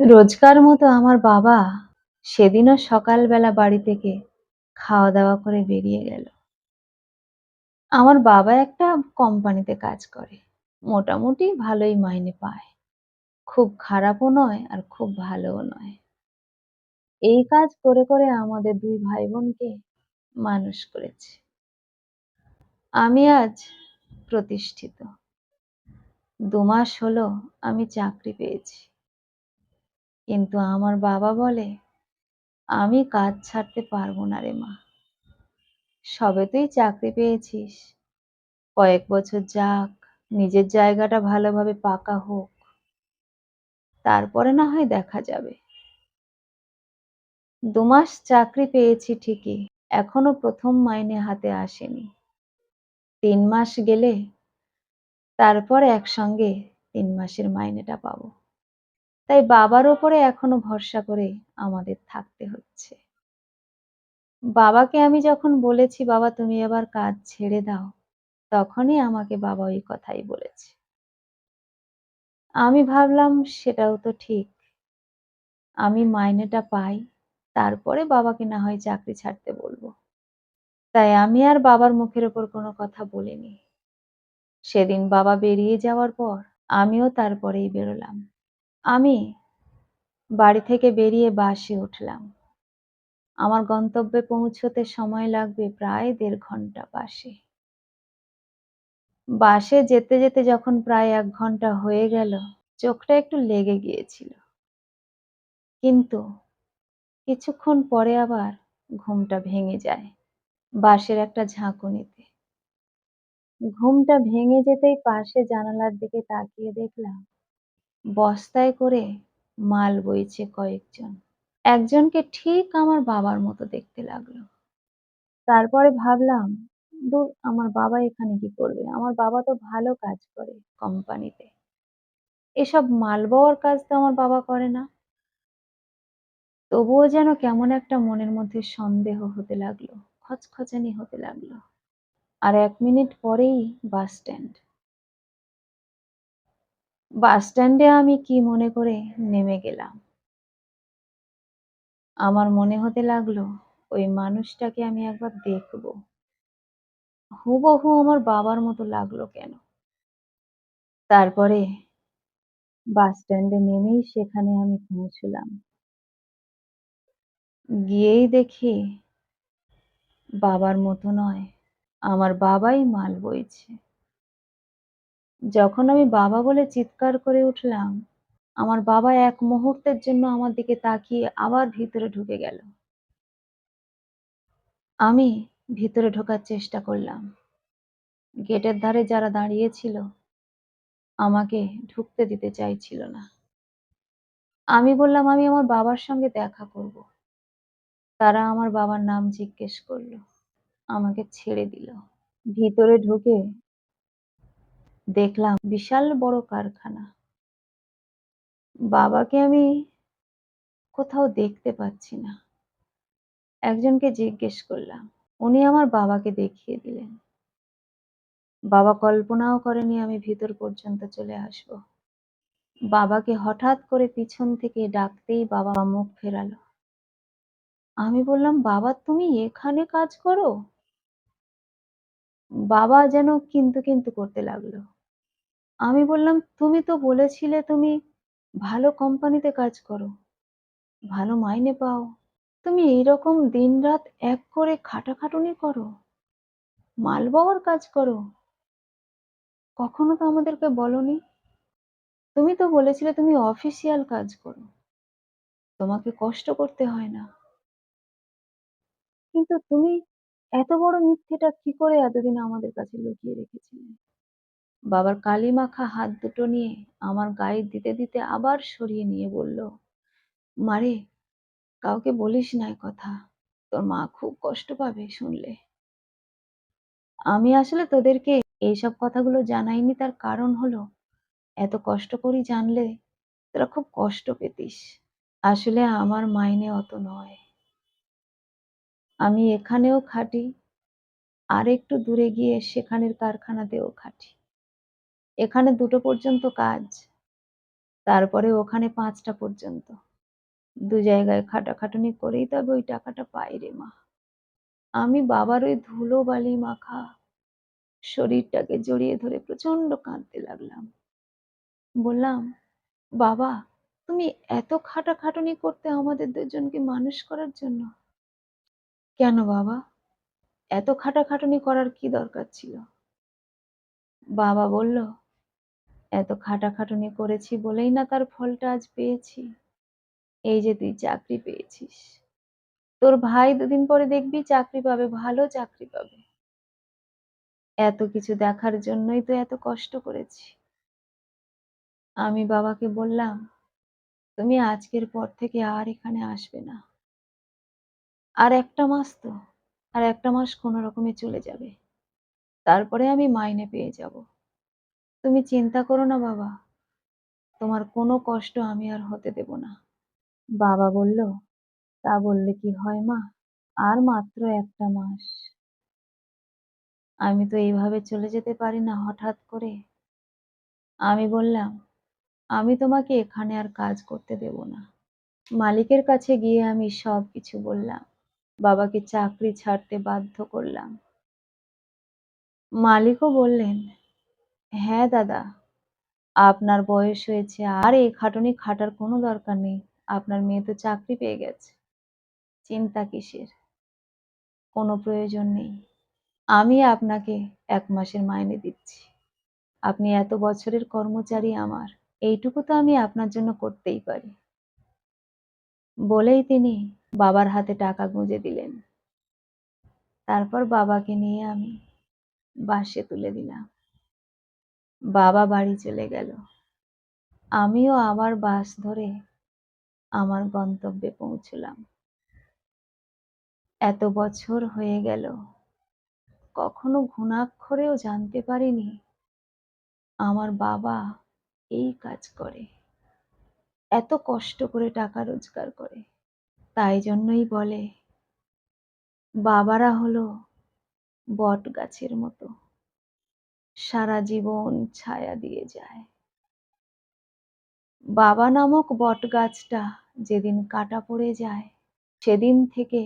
রোজকার মতো আমার বাবা সেদিনও সকালবেলা বাড়ি থেকে খাওয়া-দাওয়া করে বেরিয়ে গেল। আমার বাবা একটা কোম্পানিতে কাজ করে। মোটামুটি ভালোই মাইনে পায়। খুব খারাপও নয় আর খুব ভালোও নয়। এই কাজ করে, করে আমাদের দুই ভাই-বোনকে মানুষ করেছে। আমি আজ প্রতিষ্ঠিত। ২ মাস হলো আমি চাকরি পেয়েছি। কিন্তু আমার বাবা বলে, "আমি কাজ ছাড়তে পারব না রে মা। সবে তুই চাকরি পেয়েছিস। কয়েক বছর যাক, নিজের জায়গাটা ভালোভাবে পাকা হোক। তারপরে না হয় দেখা যাবে।" ২ মাস চাকরি পেয়েছি ঠিকই, এখনও প্রথম মাইনে হাতে আসেনি। তিন মাস গেলে তারপর একসঙ্গে তিন মাসের মাইনেটা পাবো। তাই বাবার ওপরে এখনও ভরসা করে আমাদের থাকতে হচ্ছে। বাবাকে আমি যখন বলেছি, "বাবা তুমি এবার কাজ ছেড়ে দাও", তখনই আমাকে বাবা ওই কথাই বলেছে। আমি ভাবলাম সেটাও তো ঠিক। আমি মাইনেটা পাই, তারপরে বাবাকে না হয় চাকরি ছাড়তে বলব। তাই আমি আর বাবার মুখের ওপর কোনো কথা বলিনি। সেদিন বাবা বেরিয়ে যাওয়ার পর আমিও তারপরেই বেরোলাম। আমি বাড়ি থেকে বেরিয়ে বাসে উঠলাম। আমার গন্তব্যে পৌঁছতে সময় লাগবে প্রায় দেড় ঘণ্টা বাসে। বাসে যেতে, যেতে যখন প্রায় এক ঘণ্টা হয়ে গেল, চোখটা একটু লেগে গিয়েছিল। কিন্তু কিছুক্ষণ পরে আবার ঘুমটা ভেঙে যায় বাসের একটা ঝাঁকুনিতে। ঘুমটা ভেঙে যেতেই পাশে জানালার দিকে তাকিয়ে দেখলাম, বস্তায় করে মাল বইছে কয়েকজন। একজনকে ঠিক আমার বাবার মতো দেখতে লাগল। তারপরে ভাবলাম, দূর আমার বাবা এখানে কি করবে? আমার বাবা তো ভালো কাজ করে কোম্পানিতে। এসব মাল বওয়ার কাজ তো আমার বাবা করে না। তবুও যেন কেমন একটা মনের মধ্যে সন্দেহ হতে লাগল, খচখচানি হতে লাগল। আর এক মিনিট পরেই বাস স্ট্যান্ড। বাস স্ট্যান্ডে আমি কি মনে করে নেমে গেলাম। আমার মনে হতে লাগল, ওই মানুষটাকে আমি একবার দেখব। হুবহু আমার বাবার মতো লাগল কেন? তারপরে বাস স্ট্যান্ডে নেমেই সেখানে আমি পৌঁছলাম। গিয়েই দেখি বাবার মতো নয়, আমার বাবাই মাল বইছে। যখন আমি বাবা বলে চিৎকার করে উঠলাম, আমার বাবা এক মুহূর্তের জন্য আমার দিকে তাকিয়ে আবার ভিতরে ঢুকে গেল। আমি ভিতরে ঢোকার চেষ্টা করলাম। গেটের ধারে যারা দাঁড়িয়েছিল আমাকে ঢুকতে দিতে চাইছিল না। আমি বললাম, "আমি আমার বাবার সঙ্গে দেখা করব।" তারা আমার বাবার নাম জিজ্ঞেস করল আমাকে ছেড়ে দিল। ভিতরে ঢুকে দেখলাম বিশাল বড় কারখানা। বাবাকে আমি কোথাও দেখতে পাচ্ছি না। একজনকে জিজ্ঞেস করলাম। উনি আমার বাবাকে দেখিয়ে দিলেন। বাবা কল্পনাও করেনি আমি ভিতর পর্যন্ত চলে আসব। বাবাকে হঠাৎ করে পিছন থেকে ডাকতেই বাবা মুখ ফেরালো। আমি বললাম, "বাবা তুমি এখানে কাজ করো?" বাবা যেন কিন্তু, কিন্তু করতে লাগল। আমি বললাম, "তুমি তো বলেছিলে তুমি ভালো কোম্পানিতে কাজ করো, ভালো মাইনে পাও। তুমি এইরকম দিনরাত এক করে খাটাখাটুনি করো, মাল বওয়ার কাজ করো। কখনো তো আমাদেরকে বলোনি। তুমি তো বলেছিলে তুমি অফিসিয়াল কাজ করো। তোমাকে কষ্ট করতে হয় না। কিন্তু তুমি এত বড় মিথ্যেটা কি করে এতদিন আমাদের কাছে লুকিয়ে রেখেছিলে?" বাবার কালি মাখা হাত দুটো নিয়ে আমার গায়ে দিতে, দিতে আবার সরিয়ে নিয়ে বলল, "মারে কাউকে বলিস না কথা। তোর মা খুব কষ্ট পাবে শুনলে।" আমি আসলে তোদেরকে এইসব কথাগুলো জানাইনি তার কারণ হলো, এত কষ্ট করি জানলে তোরা খুব কষ্ট পেতিস। আসলে আমার মাইনে অত নয়। আমি এখানেও খাটি, আর একটু দূরে গিয়ে সেখানের কারখানাতেও খাটি। এখানে দুটো পর্যন্ত কাজ। তারপরে ওখানে পাঁচটা পর্যন্ত। দু জায়গায় খাটাখাটুনি করেই তবে ওই টাকাটা পাই রে মা। আমি বাবার ওই ধুলোবালি মাখা শরীরটাকে জড়িয়ে ধরে প্রচণ্ড কাঁদতে লাগলাম। বললাম, "বাবা, তুমি এত খাটাখাটুনি করতে আমাদের দুজনকে মানুষ করার জন্য?" "কেন বাবা? এত খাটাখাটুনি করার কি দরকার ছিল?" বাবা বলল, "এত খাটাখাটুনি করেছি বলেই না তার ফলটা আজ পেয়েছি। এই যে তুই চাকরি পেয়েছিস। তোর ভাই দুদিন পরে দেখবি চাকরি পাবে, ভালো চাকরি পাবে। এত কিছু দেখার জন্যই তো এত কষ্ট করেছি।" আমি বাবাকে বললাম, "তুমি আজকের পর থেকে আর এখানে আসবে না। আর একটা মাস তো, আর একটা মাস কোনো রকমে চলে যাবে। তারপরে আমি মাইনে পেয়ে যাব। তুমি চিন্তা করো না বাবা। তোমার কোনো কষ্ট আমি আর হতে দেব না।" বাবা বলল, "তা বললে কি হয় মা? আর মাত্র একটা মাস। আমি তো এইভাবে চলে যেতে পারি না হঠাৎ করে।" আমি বললাম, "আমি তোমাকে এখানে আর কাজ করতে দেব না।" মালিকের কাছে গিয়ে আমি সবকিছু বললাম। বাবাকে চাকরি ছাড়তে বাধ্য করলাম। মালিকও বললেন, "হ্যাঁ দাদা, আপনার বয়স হয়েছে আর এই খাটুনি খাটার কোনো দরকার নেই। আপনার মেয়ে তো চাকরি পেয়ে গেছে। চিন্তা কিসের? কোনো প্রয়োজন নেই। আমি আপনাকে এক মাসের মাইনে দিচ্ছি। আপনি এত বছরের কর্মচারী আমার। এইটুকু তো আমি আপনার জন্য করতেই পারি।" বলেই তিনি বাবার হাতে টাকা গুঁজে দিলেন। তারপর বাবাকে নিয়ে আমি বাসে তুলে দিলাম। বাবা বাড়ি চলে গেল। আমিও আবার বাস ধরে আমার গন্তব্যে পৌঁছলাম। এত বছর হয়ে গেল, কখনো ঘুণাক্ষরেও জানতে পারিনি আমার বাবা এই কাজ করে। এত কষ্ট করে টাকা রোজগার করে। তাই জন্যই বলে, বাবারা হলো বট গাছের মতো। সারা জীবন ছায়া দিয়ে যায়। বাবা নামক বট গাছটা যেদিন কাটা পড়ে যায়, সেদিন থেকে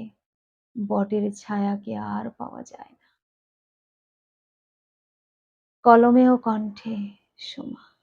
বটের ছায়াকে আর পাওয়া যায় না। কলমেও কণ্ঠে সোমা।